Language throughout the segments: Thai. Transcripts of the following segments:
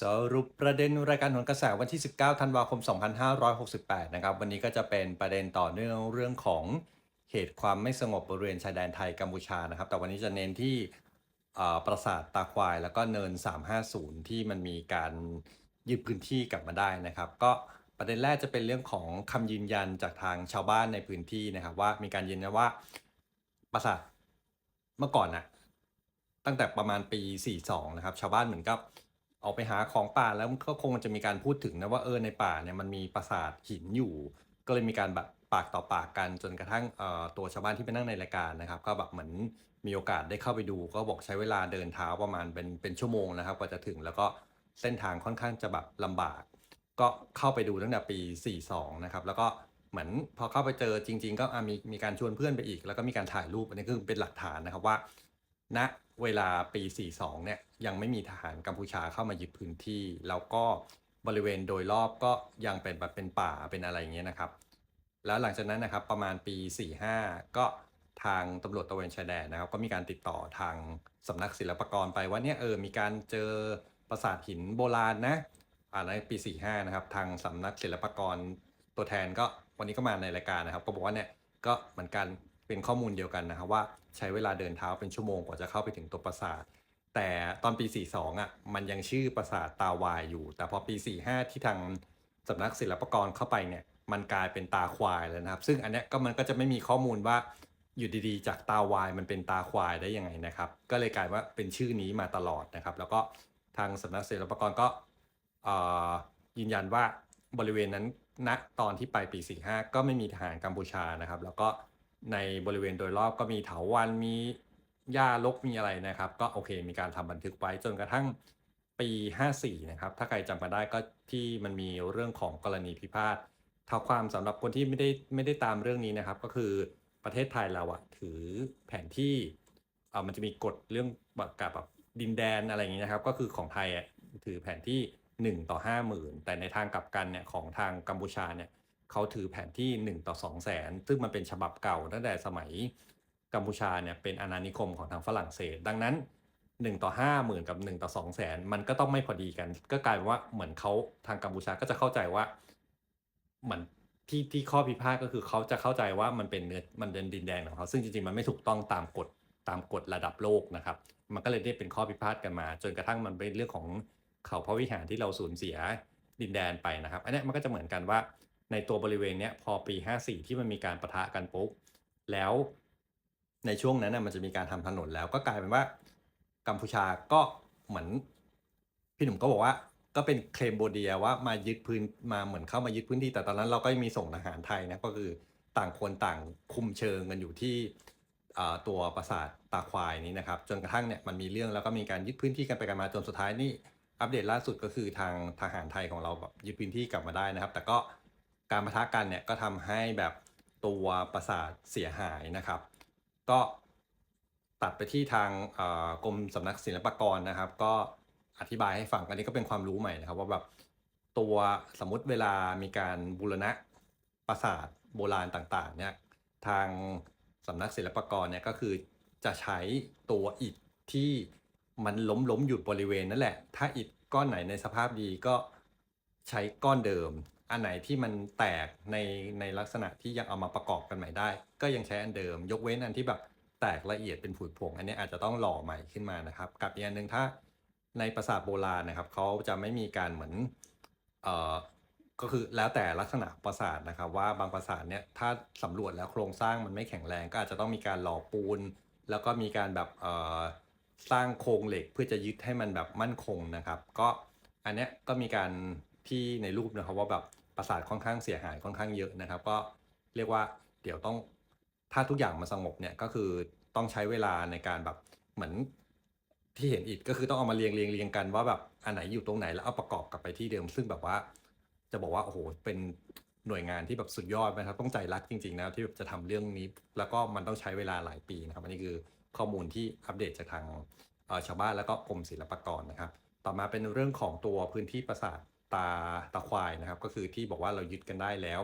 สรุปประเด็นรายการหนกระแสวันที่ 19 ธันวาคม 2568 นะครับ วันนี้ก็จะเป็นประเด็นต่อเนื่องเรื่องของเหตุความไม่สงบบริเวณชายแดนไทยกัมพูชานะครับ แต่วันนี้จะเน้นที่อ่อปราสาทตาควายแล้วก็เนิน 350 ที่มันมีการยึดพื้นที่กลับมาได้นะครับ ก็ประเด็นแรกจะเป็นเรื่องของคำยืนยันจากทางชาวบ้านในพื้นที่นะครับ ว่ามีการยืนยันว่าปราสาทเมื่อก่อนน่ะตั้งแต่ประมาณปี 42 นะครับ ชาวบ้านเหมือนกับ ออกไปหาของป่าแล้วก็คงจะมีการพูดถึงนะว่าเออในป่าเนี่ยมันมีปราสาทหินอยู่ ก็เลยมีการแบบปากต่อปากกันจนกระทั่งตัวชาวบ้านที่ไปนั่งในรายการนะครับ ก็แบบเหมือนมีโอกาสได้เข้าไปดู ก็บอกใช้เวลาเดินเท้าประมาณเป็นเป็นชั่วโมงนะครับกว่าจะถึงแล้วก็เส้นทางค่อนข้างจะแบบลำบาก ก็เข้าไปดูตั้งแต่ปี 42 นะครับ แล้วก็เหมือนพอเข้าไปเจอจริง ๆ ก็มีมีการชวนเพื่อนไปอีก แล้วก็มีการถ่ายรูปอันนี้คือเป็นหลักฐานนะครับว่าณ เวลาปี 42 เนี่ยยังไม่มีทหารกัมพูชาเข้ามายึดพื้นที่ แล้วก็บริเวณโดยรอบก็ยังเป็นแบบเป็นป่าเป็นอะไรอย่างเงี้ยนะครับ แล้วหลังจากนั้นนะครับประมาณปี 45 ก็ทางตำรวจตะเวนชายแดนนะครับ ก็มีการติดต่อทางสำนักศิลปากรไปว่าเนี่ยเออมีการเจอปราสาทหินโบราณนะอ่าในปี 45 นะครับ ทางสำนักศิลปากรตัวแทนก็วันนี้ก็มาในรายการนะครับ ก็บอกว่าเนี่ยก็เหมือนกันเป็นข้อมูลเดียวกันนะครับว่า ใช้เวลาเดินเท้าเป็นชั่วโมงกว่าจะเข้าไปถึงตัวปราสาท แต่ตอนปี 42อะมันยังชื่อปราสาทตาวายอยู่ แต่พอปี 45 ที่ทางสำนักศิลปากรเข้าไปเนี่ยมันกลายเป็นตาควายแล้วนะครับ ซึ่งอันเนี้ยก็มันก็จะไม่มีข้อมูลว่าอยู่ดีๆ จากตาวายมันเป็นตาควายได้ยังไงนะครับ ก็เลยกลายว่าเป็นชื่อนี้มาตลอดนะครับ แล้วก็ทางสำนักศิลปากรก็ยืนยันว่าบริเวณนั้นณตอนที่ไปปี 45 ก็ไม่มีทหารกัมพูชานะครับ แล้วก็ ในบริเวณโดยรอบก็มีเถาวัลย์มีหญ้ารกมีอะไรนะครับ ก็โอเค มีการทำบันทึกไว้จนกระทั่งปี 54 นะครับ ถ้าใครจำมาได้ก็ที่มันมีเรื่องของกรณีพิพาทเท่าความสำหรับคนที่ไม่ได้ไม่ได้ตามเรื่องนี้นะครับ ก็คือประเทศไทยเราอะถือแผนที่เออมันจะมีกฎเรื่องบกับแบบดินแดนอะไรอย่างนี้นะครับ ก็คือของไทยอะถือแผนที่ 1 ต่อ 50,000 แต่ในทางกลับกันเนี่ยของทางกัมพูชาเนี่ย เขาถือแผนที่ 1 ต่อ2 0 0 0 0 0ซึ่งมันเป็นฉบับเก่าตั้งแต่สมัยกัมพูชาเนี่ยเป็นอาณานิคมของทางฝรั่งเศส ดังนั้น 1 ต่อ 50,000 กับ 1 ต่อ2 0 0 0 0มันก็ต้องไม่พอดีกัน ก็กลายเป็นว่าเหมือนเขาทางกัมพูชาก็จะเข้าใจว่าเหมือนที่ที่ข้อพิพาทก็คือเขาจะเข้าใจว่ามันเป็นเนื้อมันเป็นดินแดนของเขา ซึ่งจริงๆ มันไม่ถูกต้องตามกฎตามกฎระดับโลกนะครับ มันก็เลยได้เป็นข้อพิพาทกันมา จนกระทั่งมันเป็นเรื่องของเขาพระวิหารที่เราสูญเสียดินแดนไปนะครับ อันนี้มันก็จะเหมือนกันว่า ในตัวบริเวณเนี้ยพอปี 54 ที่มันมีการประทะกันปุ๊บแล้วในช่วงนั้นนะมันจะมีการทำถนนแล้วก็กลายเป็นว่า กัมพูชาก็เหมือน พี่หนุ่มก็บอกว่าก็เป็นเคลมโบเดียว่ามายึดพื้นมาเหมือนเข้ามายึดพื้นที่ แต่ตอนนั้นเราก็ยังมีส่งทหารไทยนะก็คือต่างคนต่างคุมเชิงกันอยู่ที่ตัวปราสาทตาควายนี้นะครับ จนกระทั่งเนี่ยมันมีเรื่องแล้วก็มีการยึดพื้นที่กันไปกันมาจนสุดท้ายนี่อัปเดตล่าสุดก็คือทางทหารไทยของเราแบบยึดพื้นที่กลับมาได้นะครับ แต่ก็ การประทะกันเนี่ยก็ทำให้แบบตัวปราสาทเสียหายนะครับ ก็ตัดไปที่ทางกรมสำนักศิลปากรนะครับ ก็อธิบายให้ฟังอันนี้ก็เป็นความรู้ใหม่นะครับ ว่าแบบตัวสมมติเวลามีการบูรณะปราสาทโบราณต่างๆเนี่ยทางสำนักศิลปากรเนี่ยก็คือจะใช้ตัวอิฐที่มันล้มล้มอยู่บริเวณนั่นแหละ ถ้าอิฐก้อนไหนในสภาพดีก็ใช้ก้อนเดิม อันไหนที่มันแตกในในลักษณะที่ยังเอามาประกอบกันใหม่ได้ ก็ยังใช้อันเดิม ยกเว้นอันที่แบบแตกละเอียดเป็นผุยผง อันนี้อาจจะต้องหล่อใหม่ขึ้นมานะครับ กับอีกอันหนึ่งถ้าในปราสาทโบราณนะครับเขาจะไม่มีการเหมือนเอ่อก็คือแล้วแต่ลักษณะปราสาทนะครับ ว่าบางปราสาทเนี่ยถ้าสำรวจแล้วโครงสร้างมันไม่แข็งแรง ก็อาจจะต้องมีการหล่อปูน แล้วก็มีการแบบเอ่อสร้างโครงเหล็กเพื่อจะยึดให้มันแบบมั่นคงนะครับ ก็อันเนี้ยก็มีการที่ในรูปนะครับว่าแบบ ปราสาทค่อนข้างเสียหายค่อนข้างเยอะนะครับ ก็เรียกว่าเดี๋ยวต้องถ้าทุกอย่างมาสงบเนี่ยก็คือต้องใช้เวลาในการแบบเหมือนที่เห็นอีกก็คือต้องเอามาเรียงเรียงเรียงกันว่าแบบอันไหนอยู่ตรงไหนแล้วเอาประกอบกลับไปที่เดิม ซึ่งแบบว่าจะบอกว่าโอ้โหเป็นหน่วยงานที่แบบสุดยอดนะครับต้องใจรักจริงๆนะที่แบบจะทำเรื่องนี้ แล้วก็มันต้องใช้เวลาหลายปีนะครับอันนี้คือข้อมูลที่อัปเดตจากทางชาวบ้านแล้วก็กรมศิลปากรนะครับ ต่อมาเป็นเรื่องของตัวพื้นที่ปราสาท ตาตาควายนะครับ ก็คือที่บอกว่าเรายึดกันได้แล้ว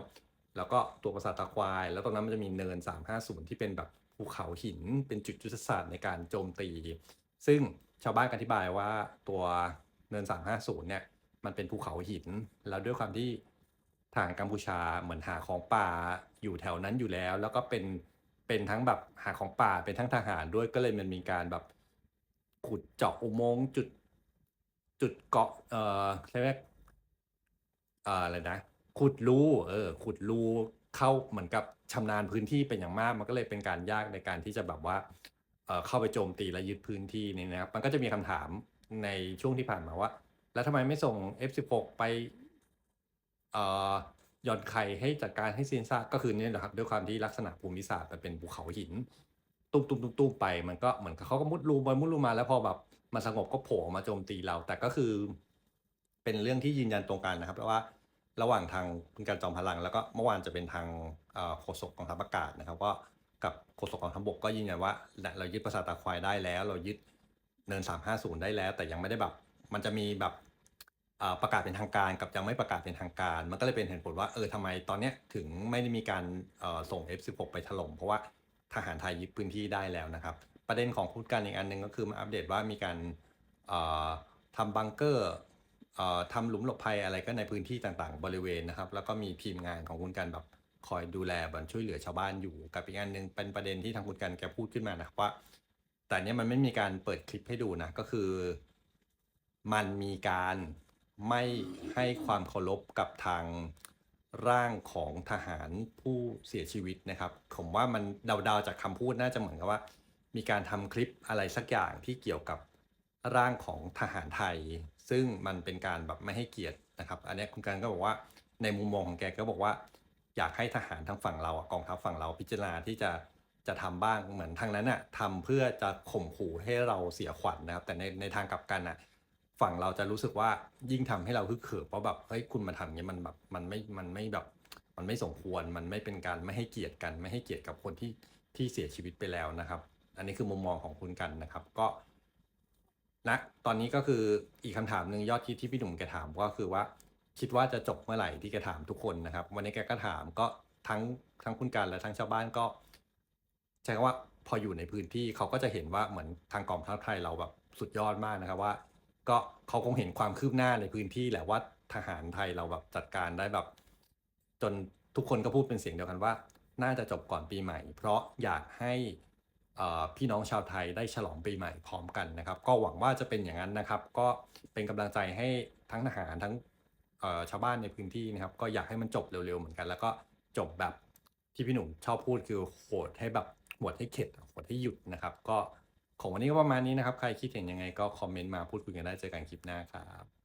แล้วก็ตัวปราสาทตาควาย แล้วตรงนั้นมันจะมีเนิน 350 ที่เป็นแบบภูเขาหินเป็นจุดยุทธศาสตร์ในการโจมตี ซึ่งชาวบ้านอธิบายว่าตัวเนิน 350 เนี่ยมันเป็นภูเขาหิน แล้วด้วยความที่ทางกัมพูชาเหมือนหาของป่าอยู่แถวนั้นอยู่แล้ว แล้วก็เป็นเป็นทั้งแบบหาของป่าเป็นทั้งทหารด้วยก็เลยมันมีการแบบขุดเจาะอุโมงค์จุดจุดเกาะเอ่อเรียก อะไรนะขุดรูเออขุดรูเข้าเหมือนกับชำนาญพื้นที่เป็นอย่างมาก มันก็เลยเป็นการยากในการที่จะแบบว่าเเข้าไปโจมตีและยึดพื้นที่นี่นะครับ มันก็จะมีคำถามในช่วงที่ผ่านมาว่า แล้วทำไมไม่ส่ง F16 ไปเอ่อหย่อนไข่ให้จัดการให้สิ้นซ่าก็คือเนี่ยนะครับด้วยความที่ลักษณะภูมิศาสตร์มันเป็นภูเขาหินตุ้มตุ้มตุ้มตุ้มไป มันก็เหมือนเขาก็มุดรูบอยมุดรูมาแล้วพอแบบมันสงบก็โผล่มาโจมตีเรา แต่ก็คือ เป็นเรื่องที่ยืนยันตรงกันนะครับเพราะว่า ระหว่างทางคุณการจอมพลัง แล้วก็เมื่อวานจะเป็นทางโฆษกกองทัพอากาศนะครับ ก็กับโฆษกกองทัพบกก็ยืนยันว่า เรายึดปราสาตาควายได้แล้ว เรายึดเนิน 350 ได้แล้ว แต่ยังไม่ได้แบบ มันจะมีแบบประกาศเป็นทางการกับยังไม่ประกาศเป็นทางการ มันก็เลยเป็นเหตุผลว่าเออทำไมตอนเนี้ยถึงไม่ได้มีการเอ่อส่ง F16 ไปถล่มเพราะว่าทหารไทยยึดพื้นที่ได้แล้วนะครับ ประเด็นของคุณการอีกอันหนึ่งก็คือมาอัปเดตว่ามีการทำบังเกอร์ ทำหลุมหลบภัยอะไรก็ในพื้นที่ต่างๆ บริเวณนะครับ แล้วก็มีทีมงานของคุณการแบบคอยดูแลบันช่วยเหลือชาวบ้านอยู่ กับอีกอันหนึ่งเป็นประเด็นที่ทางคุณการแกพูดขึ้นมานะครับว่า แต่เนี้ยมันไม่มีการเปิดคลิปให้ดูนะก็คือ มันมีการไม่ให้ความเคารพกับทางร่างของทหารผู้เสียชีวิตนะครับ ผมว่ามันเดาๆจากคำพูดน่าจะเหมือนกับว่า มีการทำคลิปอะไรสักอย่างที่เกี่ยวกับ ร่างของทหารไทย ซึ่งมันเป็นการแบบไม่ให้เกียรตินะครับ อันนี้คุณการก็บอกว่าในมุมมองของแกก็บอกว่า อยากให้ทหารทางฝั่งเราอกองทัพฝั่งเราพิจารณาที่จะจะทำบ้างเหมือนทางนั้นอะทำเพื่อจะข่มขู่ให้เราเสียขวัญนะครับ แต่ในในทางกลับกันอะฝั่งเราจะรู้สึกว่ายิ่งทำให้เราฮึกเหิมเพราะแบบเฮ้ยคุณมาทำอย่างนี้ยมันแบบมันไม่มันไม่แบบมันไม่สมควรมันไม่เป็นการไม่ให้เกียรติกัน ไม่ให้เกียรติกับคนที่ที่เสียชีวิตไปแล้วนะครับ อันนี้คือมุมมองของคุณกันนะครับ ก็ ณตอนนี้ก็คืออีกคำถามหนึ่งยอดคิดที่พี่หนุ่มแกถามก็คือว่า คิดว่าจะจบเมื่อไหร่ที่แกถามทุกคนนะครับ วันนี้แกก็ถามก็ทั้งทั้งคุณกันและทั้งชาวบ้านก็ใช้คำว่าพออยู่ในพื้นที่เขาก็จะเห็นว่าเหมือนทางกองทัพไทยเราแบบสุดยอดมากนะครับว่า ก็เขาคงเห็นความคืบหน้าในพื้นที่แหละว่าทหารไทยเราแบบจัดการได้แบบ จนทุกคนก็พูดเป็นเสียงเดียวกันว่า น่าจะจบก่อนปีใหม่ เพราะอยากให้ พี่น้องชาวไทยได้ฉลองปีใหม่พร้อมกันนะครับ ก็หวังว่าจะเป็นอย่างนั้นนะครับ ก็เป็นกำลังใจให้ทั้งทหารทั้งชาวบ้านในพื้นที่นะครับ ก็อยากให้มันจบเร็วๆเหมือนกัน แล้วก็จบแบบที่พี่หนุ่มชอบพูดคือโหดให้แบบโหดให้เข็ดโหดให้หยุดนะครับ ก็ของวันนี้ก็ประมาณนี้นะครับ ใครคิดเห็นยังไงก็คอมเมนต์มาพูดคุยกันได้เจอกันคลิปหน้าครับ